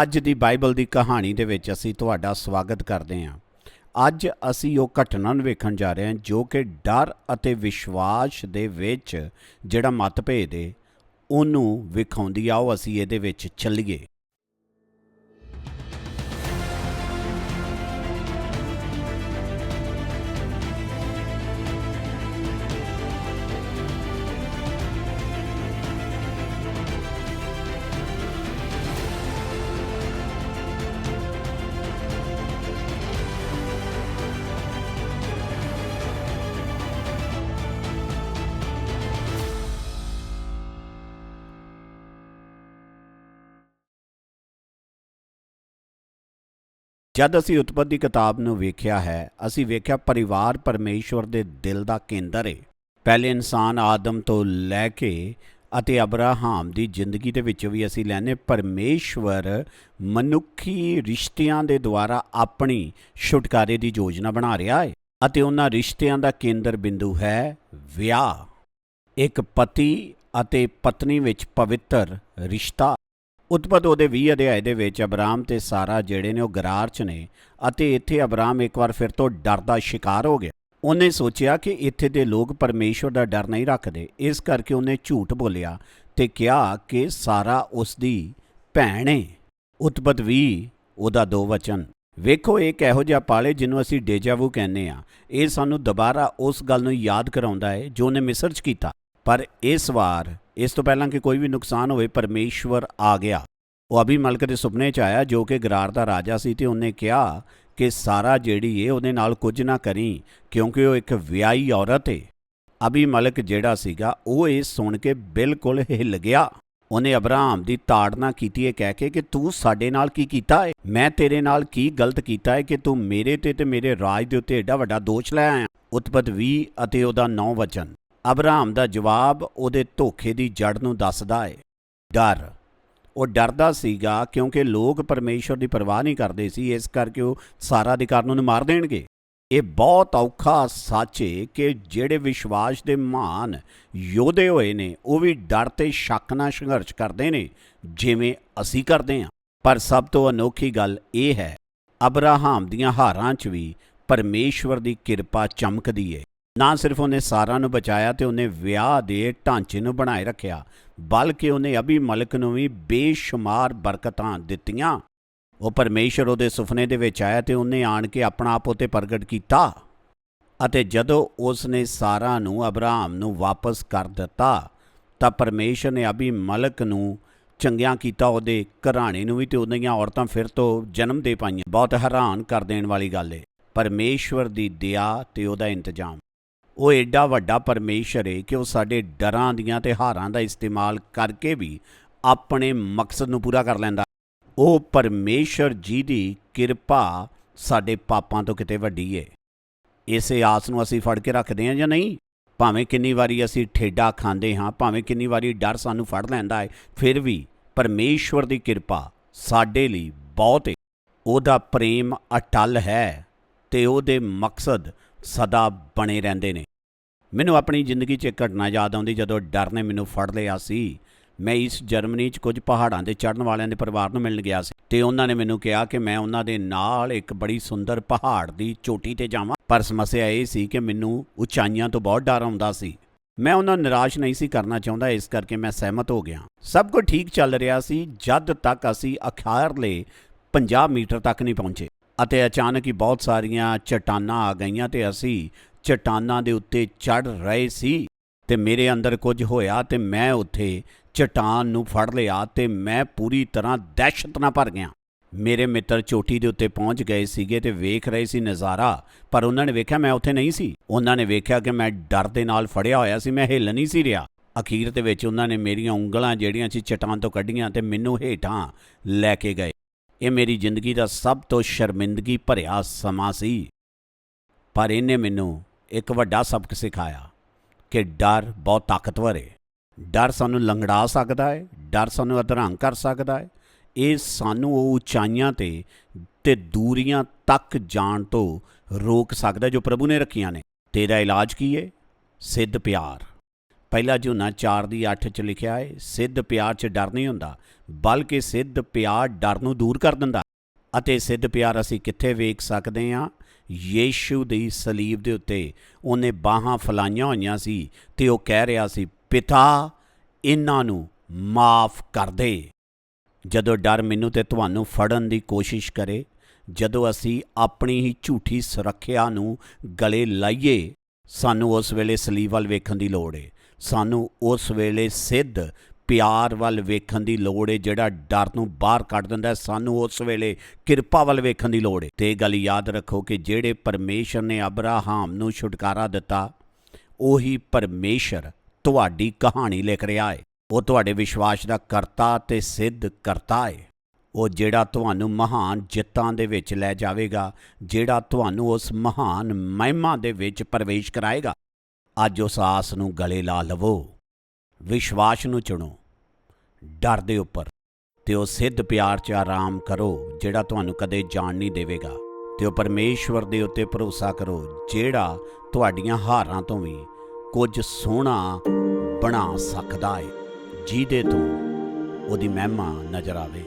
ਅੱਜ ਦੀ ਬਾਈਬਲ ਦੀ ਕਹਾਣੀ ਦੇ ਵਿੱਚ ਅਸੀਂ ਤੁਹਾਡਾ ਸਵਾਗਤ ਕਰਦੇ ਹਾਂ। ਅੱਜ ਅਸੀਂ ਉਹ ਘਟਨਾ ਨੂੰ ਵੇਖਣ ਜਾ ਰਹੇ ਹਾਂ ਜੋ ਕਿ ਡਰ ਅਤੇ ਵਿਸ਼ਵਾਸ ਦੇ ਵਿੱਚ ਜਿਹੜਾ ਮਤਭੇਦ ਹੈ ਉਹਨੂੰ ਵਿਖਾਉਂਦੀ ਆਓ ਅਸੀਂ ਇਹਦੇ ਵਿੱਚ ਚੱਲੀਏ। ਜਦ ਅਸੀਂ ਉਤਪਤੀ ਕਿਤਾਬ ਨੂੰ ਵੇਖਿਆ ਹੈ, ਅਸੀਂ ਵੇਖਿਆ ਪਰਿਵਾਰ ਪਰਮੇਸ਼ਵਰ ਦੇ ਦਿਲ ਦਾ ਕੇਂਦਰ ਹੈ ਪਹਿਲੇ ਇਨਸਾਨ ਆਦਮ ਤੋਂ ਲੈ ਕੇ ਅਤੇ ਅਬਰਾਹਾਮ ਦੀ ਜ਼ਿੰਦਗੀ ਦੇ ਵਿੱਚ ਵੀ ਅਸੀਂ ਲੈਨੇ ਪਰਮੇਸ਼ਵਰ ਮਨੁੱਖੀ ਰਿਸ਼ਤਿਆਂ ਦੇ ਦੁਆਰਾ ਆਪਣੀ ਛੁਟਕਾਰੇ ਦੀ ਯੋਜਨਾ ਬਣਾ ਰਿਹਾ ਹੈ ਅਤੇ ਉਹਨਾਂ ਰਿਸ਼ਤਿਆਂ ਦਾ ਕੇਂਦਰ ਬਿੰਦੂ ਹੈ ਵਿਆਹ। ਇੱਕ ਪਤੀ ਅਤੇ ਪਤਨੀ ਵਿੱਚ ਪਵਿੱਤਰ ਰਿਸ਼ਤਾ। ਉਤਪਤ ਉਹਦੇ 20 ਅਧਿਆਏ ਦੇ ਵਿੱਚ ਅਬਰਾਮ ਤੇ ਸਾਰਾ ਜਿਹੜੇ ਨੇ ਉਹ ਗਰਾਰ ਚ ਨੇ ਅਤੇ ਇੱਥੇ ਅਬਰਾਮ ਇੱਕ ਵਾਰ ਫਿਰ ਤੋਂ ਡਰ ਦਾ ਸ਼ਿਕਾਰ ਹੋ ਗਿਆ। ਉਹਨੇ ਸੋਚਿਆ ਕਿ ਇੱਥੇ ਦੇ ਲੋਕ ਪਰਮੇਸ਼ਵਰ ਦਾ ਡਰ ਨਹੀਂ ਰੱਖਦੇ, ਇਸ ਕਰਕੇ ਉਹਨੇ ਝੂਠ ਬੋਲਿਆ ਤੇ ਕਿਹਾ ਕਿ ਸਾਰਾ ਉਸ ਦੀ ਭੈਣ ਹੈ ਉਤਪਤ 20 ਉਹਦਾ ਦੋ ਵਚਨ। ਵੇਖੋ ਇੱਕ ਇਹੋ ਜਿਹਾ ਪਾਲੇ ਜਿਹਨੂੰ ਅਸੀਂ ਡੇਜਾਵੂ ਕਹਿੰਦੇ ਆ ਇਹ ਸਾਨੂੰ ਦੁਬਾਰਾ ਉਸ ਗੱਲ ਨੂੰ ਯਾਦ ਕਰਾਉਂਦਾ ਹੈ ਜੋ ਉਹਨੇ ਮਿਸਰ 'ਚ ਕੀਤਾ। ਪਰ ਇਸ ਵਾਰ ਇਸ ਤੋਂ ਪਹਿਲਾਂ ਕਿ ਕੋਈ ਵੀ ਨੁਕਸਾਨ ਹੋਵੇ, ਪਰਮੇਸ਼ਵਰ ਆ ਗਿਆ। ਉਹ ਅਭੀ ਮਲਕ ਦੇ ਸੁਪਨੇ 'ਚ ਆਇਆ, ਜੋ ਕਿ ਗਰਾਰ ਦਾ ਰਾਜਾ ਸੀ ਤੇ ਉਹਨੇ ਕਿਹਾ ਕਿ ਸਾਰਾ ਜਿਹੜੀ ਏ, ਉਹਦੇ ਨਾਲ ਕੁਝ ਨਾ ਕਰੀ, ਕਿਉਂਕਿ ਉਹ ਇੱਕ ਵਿਆਹੀ ਔਰਤ ਏ। ਅਭੀ ਮਲਕ ਜਿਹੜਾ ਸੀਗਾ, ਉਹ ਇਹ ਸੁਣ ਕੇ ਬਿਲਕੁਲ ਹਿੱਲ ਗਿਆ। ਉਹਨੇ ਅਬਰਾਮ ਦੀ ਤਾੜਨਾ ਕੀਤੀ ਹੈ ਕਹਿ ਕੇ ਕਿ ਤੂੰ ਸਾਡੇ ਨਾਲ ਕੀ ਕੀਤਾ ਹੈ ਮੈਂ ਤੇਰੇ ਨਾਲ ਕੀ ਗਲਤ ਕੀਤਾ ਹੈ ਕਿ ਤੂੰ ਮੇਰੇ ਤੇ ਤੇ ਮੇਰੇ ਰਾਜ ਦੇ ਉੱਤੇ ਐਡਾ ਵੱਡਾ ਦੋਸ਼ ਲੈ ਆਇਆ? ਉਤਪਤ 20 ਅਤੇ ਉਹਦਾ 9 ਵਚਨ। ਅਬਰਾਮ ਦਾ ਜਵਾਬ ਉਹਦੇ ਧੋਖੇ ਦੀ ਜੜ ਨੂੰ ਦੱਸਦਾ ਏ। ਡਰ। ਉਹ ਡਰਦਾ ਸੀਗਾ ਕਿਉਂਕਿ ਲੋਕ ਪਰਮੇਸ਼ਵਰ ਦੀ ਪਰਵਾਹ ਨਹੀਂ ਕਰਦੇ ਸੀ, ਇਸ ਕਰਕੇ ਉਹ ਸਾਰਾ ਅਧਿਕਾਰ ਨੂੰ ਮਾਰ ਦੇਣਗੇ। ਇਹ ਬਹੁਤ ਔਖਾ ਸੱਚ ਏ ਕਿ ਜਿਹੜੇ ਵਿਸ਼ਵਾਸ ਦੇ ਮਹਾਨ ਯੋਧੇ ਹੋਏ ਨੇ, ਉਹ ਵੀ ਡਰ ਤੇ ਸ਼ੱਕ ਨਾਲ ਸੰਘਰਸ਼ ਕਰਦੇ ਨੇ, ਜਿਵੇਂ ਅਸੀਂ ਕਰਦੇ ਹਾਂ। ਪਰ ਸਭ ਤੋਂ ਅਨੋਖੀ ਗੱਲ ਇਹ ਹੈ, ਅਬਰਾਹਾਮ ਦੀਆਂ ਹਾਰਾਂ 'ਚ ਵੀ ਪਰਮੇਸ਼ਵਰ ਦੀ ਕਿਰਪਾ ਚਮਕਦੀ ਏ। ਨਾ ਸਿਰਫ ਉਹਨੇ ਸਾਰਾ ਨੂੰ ਬਚਾਇਆ ਤੇ ਉਹਨੇ ਵਿਆਹ ਦੇ ਢਾਂਚੇ ਨੂੰ ਬਣਾਏ ਰੱਖਿਆ, ਬਲਕਿ ਉਹਨੇ ਅਭੀ ਮਲਕ ਨੂੰ ਵੀ ਬੇਸ਼ੁਮਾਰ ਬਰਕਤਾਂ ਦਿੱਤੀਆਂ। ਉਹ ਪਰਮੇਸ਼ਰ ਉਹਦੇ ਸੁਪਨੇ ਦੇ ਵਿੱਚ ਆਇਆ ਤੇ ਉਹਨੇ ਆਣ ਕੇ ਆਪਣਾ ਆਪ ਉਤੇ ਪ੍ਰਗਟ ਕੀਤਾ ਅਤੇ ਜਦੋਂ ਉਸ ਨੇ ਸਾਰਾ ਨੂੰ ਅਬਰਾਹਮ ਨੂੰ ਵਾਪਸ ਕਰ ਦਿੱਤਾ, ਤਾਂ ਪਰਮੇਸ਼ਰ ਨੇ ਅਭੀ ਮਲਕ ਨੂੰ ਚੰਗਿਆਂ ਕੀਤਾ ਉਹਦੇ ਘਰਾਣੇ ਨੂੰ ਵੀ ਤੇ ਉਹਦੀਆਂ ਔਰਤਾਂ ਫਿਰ ਤੋਂ ਜਨਮ ਦੇ ਪਾਈਆਂ। ਬਹੁਤ ਹੈਰਾਨ ਕਰ ਦੇਣ ਵਾਲੀ ਗੱਲ ਏ। ਪਰਮੇਸ਼ਵਰ ਦੀ ਦਇਆ ਤੇ ਉਹਦਾ ਇੰਤਜ਼ਾਮ। ਉਹ ਐਡਾ ਵੱਡਾ ਪਰਮੇਸ਼ਰ ਏ ਕਿ ਉਹ ਸਾਡੇ ਡਰਾਂ ਦੀਆਂ ਤੇ ਹਾਰਾਂ ਦਾ ਇਸਤੇਮਾਲ ਕਰਕੇ ਵੀ ਆਪਣੇ ਮਕਸਦ ਨੂੰ ਪੂਰਾ ਕਰ ਲੈਂਦਾ। ਉਹ ਪਰਮੇਸ਼ਰ ਜੀ ਦੀ ਕਿਰਪਾ ਸਾਡੇ ਪਾਪਾਂ ਤੋਂ ਕਿਤੇ ਵੱਡੀ ਏ। ਇਸੇ ਆਸ ਨੂੰ ਅਸੀਂ ਫੜ ਕੇ ਰੱਖਦੇ ਹਾਂ ਜਾਂ ਨਹੀਂ? ਭਾਵੇਂ ਕਿੰਨੀ ਵਾਰੀ ਅਸੀਂ ਠੇਡਾ ਖਾਂਦੇ ਹਾਂ, ਭਾਵੇਂ ਕਿੰਨੀ ਵਾਰੀ ਡਰ ਸਾਨੂੰ ਫੜ ਲੈਂਦਾ ਹੈ ਫਿਰ ਵੀ ਪਰਮੇਸ਼ਵਰ ਦੀ ਕਿਰਪਾ ਸਾਡੇ ਲਈ ਬਹੁਤ ਏ। ਉਹਦਾ ਪ੍ਰੇਮ ਅਟਲ ਹੈ। ਤੇ ਉਹਦੇ ਮਕਸਦ ਸਦਾ ਬਣੇ ਰਹਿੰਦੇ ਨੇ। ਮੈਨੂੰ ਆਪਣੀ ਜ਼ਿੰਦਗੀ 'ਚ ਇੱਕ ਘਟਨਾ ਯਾਦ ਆਉਂਦੀ ਜਦੋਂ ਡਰ ਨੇ ਮੈਨੂੰ ਫੜ ਲਿਆ ਸੀ। ਮੈਂ ਇਸ ਜਰਮਨੀ 'ਚ ਕੁਝ ਪਹਾੜਾਂ ਦੇ ਚੜ੍ਹਨ ਵਾਲਿਆਂ ਦੇ ਪਰਿਵਾਰ ਨੂੰ ਮਿਲਣ ਗਿਆ ਸੀ ਤੇ ਉਹਨਾਂ ਨੇ ਮੈਨੂੰ ਕਿਹਾ ਕਿ ਮੈਂ ਉਹਨਾਂ ਦੇ ਨਾਲ ਇੱਕ ਬੜੀ ਸੁੰਦਰ ਪਹਾੜ ਦੀ ਚੋਟੀ ਤੇ ਜਾਵਾਂ। ਪਰ ਸਮੱਸਿਆ ਇਹ ਸੀ ਕਿ ਮੈਨੂੰ ਉਚਾਈਆਂ ਤੋਂ ਬਹੁਤ ਡਰ ਆਉਂਦਾ ਸੀ। ਮੈਂ ਉਹਨਾਂ ਨੂੰ ਨਿਰਾਸ਼ ਨਹੀਂ ਸੀ ਕਰਨਾ ਚਾਹੁੰਦਾ, ਇਸ ਕਰਕੇ ਮੈਂ ਸਹਿਮਤ ਹੋ ਗਿਆ। ਸਭ ਕੁਝ ਠੀਕ ਚੱਲ ਰਿਹਾ ਸੀ, ਜਦ ਤੱਕ ਅਸੀਂ ਅਖਾਰਲੇ 50 ਮੀਟਰ ਤੱਕ ਨਹੀਂ ਪਹੁੰਚੇ। ਅਤੇ ਅਚਾਨਕ ਹੀ ਬਹੁਤ ਸਾਰੀਆਂ ਚਟਾਨਾਂ ਆ ਗਈਆਂ ਤੇ ਅਸੀਂ ਚਟਾਨਾਂ ਦੇ ਉੱਤੇ ਚੜ ਰਹੇ ਸੀ ਤੇ ਮੇਰੇ ਅੰਦਰ ਕੁਝ ਹੋਇਆ ਤੇ ਮੈਂ ਉੱਥੇ ਚਟਾਨ ਨੂੰ ਫੜ ਲਿਆ ਤੇ ਮੈਂ ਪੂਰੀ ਤਰ੍ਹਾਂ ਦਹਿਸ਼ਤ ਨਾਲ ਭਰ ਗਿਆ। ਮੇਰੇ ਮਿੱਤਰ ਚੋਟੀ ਦੇ ਉੱਤੇ ਪਹੁੰਚ ਗਏ ਸੀਗੇ ਤੇ ਵੇਖ ਰਹੇ ਸੀ ਨਜ਼ਾਰਾ, ਪਰ ਉਹਨਾਂ ਨੇ ਵੇਖਿਆ ਮੈਂ ਉੱਥੇ ਨਹੀਂ ਸੀ। ਉਹਨਾਂ ਨੇ ਵੇਖਿਆ ਕਿ ਮੈਂ ਡਰ ਦੇ ਨਾਲ ਫੜਿਆ ਹੋਇਆ ਸੀ, ਮੈਂ ਹਿੱਲ ਨਹੀਂ ਸੀ ਰਿਹਾ। ਅਖੀਰ ਦੇ ਵਿੱਚ ਉਹਨਾਂ ਨੇ ਮੇਰੀਆਂ ਉਂਗਲਾਂ ਜਿਹੜੀਆਂ ਸੀ ਚਟਾਨ ਤੋਂ ਕੱਢੀਆਂ ਤੇ ਮੈਨੂੰ ਹੇਠਾਂ ਲੈ ਕੇ ਗਏ। ਇਹ ਮੇਰੀ ਜ਼ਿੰਦਗੀ ਦਾ ਸਭ ਤੋਂ ਸ਼ਰਮਿੰਦਗੀ ਭਰਿਆ ਸਮਾਂ ਸੀ। ਪਰ ਇਹਨੇ ਮੈਨੂੰ ਇੱਕ ਵੱਡਾ ਸਬਕ ਸਿਖਾਇਆ ਕਿ ਡਰ ਬਹੁਤ ਤਾਕਤਵਰ ਹੈ ਡਰ ਸਾਨੂੰ ਲੰਗੜਾ ਸਕਦਾ ਹੈ ਡਰ ਸਾਨੂੰ ਅਧਰੰਗ ਕਰ ਸਕਦਾ ਹੈ ਇਹ ਸਾਨੂੰ ਉਹ ਉਚਾਈਆਂ ਤੇ ਤੇ ਦੂਰੀਆਂ ਤੱਕ ਜਾਣ ਤੋਂ ਰੋਕ ਸਕਦਾ ਜੋ ਪ੍ਰਭੂ ਨੇ ਰੱਖੀਆਂ ਨੇ। ਤੇਰਾ ਇਲਾਜ ਕੀ ਹੈ ਸਿੱਧ ਪਿਆਰ। ਪਹਿਲਾ ਝੋਨਾ 4 ਦੀ 8 ਚ ਲਿਖਿਆ ਹੈ, ਸਿੱਧ ਪਿਆਰ ਚ ਡਰ ਨਹੀਂ ਹੁੰਦਾ, ਬਲਕਿ ਸਿੱਧ ਪਿਆਰ ਡਰ ਨੂੰ ਦੂਰ ਕਰ ਦਿੰਦਾ। ਅਤੇ ਸਿੱਧ ਪਿਆਰ ਅਸੀਂ ਕਿੱਥੇ ਵੇਖ ਸਕਦੇ ਹਾਂ? ਯੀਸ਼ੂ ਦੀ ਸਲੀਬ ਦੇ ਉੱਤੇ। ਉਹਨੇ ਬਾਹਾਂ ਫਲਾਈਆਂ ਹੋਈਆਂ ਸੀ ਤੇ ਉਹ ਕਹਿ ਰਿਹਾ ਸੀ, ਪਿਤਾ, ਇਹਨਾਂ ਨੂੰ ਮਾਫ ਕਰ ਦੇ। ਜਦੋਂ ਡਰ ਮੈਨੂੰ ਤੇ ਤੁਹਾਨੂੰ ਫੜਨ ਦੀ ਕੋਸ਼ਿਸ਼ ਕਰੇ, ਜਦੋਂ ਅਸੀਂ ਆਪਣੀ ਹੀ ਝੂਠੀ ਸੁਰੱਖਿਆ ਨੂੰ ਗਲੇ ਲਾਈਏ, ਸਾਨੂੰ ਉਸ ਵੇਲੇ ਸਲੀਬ ਵੱਲ ਵੇਖਣ ਦੀ ਲੋੜ ਏ। ਸਾਨੂੰ ਉਸ ਵੇਲੇ ਸਿੱਧ ਪਿਆਰ ਵੱਲ ਵੇਖਣ ਦੀ ਲੋੜ ਏ, ਜਿਹੜਾ ਡਰ ਨੂੰ ਬਾਹਰ ਕੱਢ ਦਿੰਦਾ ਸਾਨੂੰ ਉਸ ਵੇਲੇ ਕਿਰਪਾ ਵੱਲ ਵੇਖਣ ਦੀ ਲੋੜ ਏ। ਤੇ ਇਹ ਗੱਲ ਯਾਦ ਰੱਖੋ ਕਿ ਜਿਹੜੇ ਪਰਮੇਸ਼ਰ ਨੇ ਅਬਰਾਹਾਮ ਨੂੰ ਛੁਟਕਾਰਾ ਦਿੱਤਾ, ਉਹੀ ਪਰਮੇਸ਼ਰ ਤੁਹਾਡੀ ਕਹਾਣੀ ਲਿਖ ਰਿਹਾ ਏ। ਉਹ ਤੁਹਾਡੇ ਵਿਸ਼ਵਾਸ ਦਾ ਕਰਤਾ ਤੇ ਸਿੱਧ ਕਰਤਾ ਹੈ ਉਹ ਜਿਹੜਾ ਤੁਹਾਨੂੰ ਮਹਾਨ ਜਿੱਤਾਂ ਦੇ ਵਿੱਚ ਲੈ ਜਾਵੇਗਾ, ਜਿਹੜਾ ਤੁਹਾਨੂੰ ਉਸ ਮਹਾਨ ਮਹਿਮਾ ਦੇ ਵਿੱਚ ਪ੍ਰਵੇਸ਼ ਕਰਾਏਗਾ। ਅੱਜ ਉਸ ਆਸ ਨੂੰ ਗਲੇ ਲਾ ਲਵੋ, ਵਿਸ਼ਵਾਸ ਨੂੰ ਚੁਣੋ, ਡਰ ਦੇ ਉੱਪਰ, ਤੇ ਉਹ ਸਿੱਧ ਪਿਆਰ 'ਚ ਆਰਾਮ ਕਰੋ, ਜਿਹੜਾ ਤੁਹਾਨੂੰ ਕਦੇ ਜਾਣ ਨਹੀਂ ਦੇਵੇਗਾ। ਤੇ ਉਹ ਪਰਮੇਸ਼ਵਰ ਦੇ ਉੱਤੇ ਭਰੋਸਾ ਕਰੋ, ਜਿਹੜਾ ਤੁਹਾਡੀਆਂ ਹਾਰਾਂ ਤੋਂ ਵੀ ਕੁਝ ਸੋਹਣਾ ਬਣਾ ਸਕਦਾ ਹੈ ਜਿਹਦੇ ਤੋਂ ਉਹਦੀ ਮਹਿਮਾ ਨਜ਼ਰ ਆਵੇ।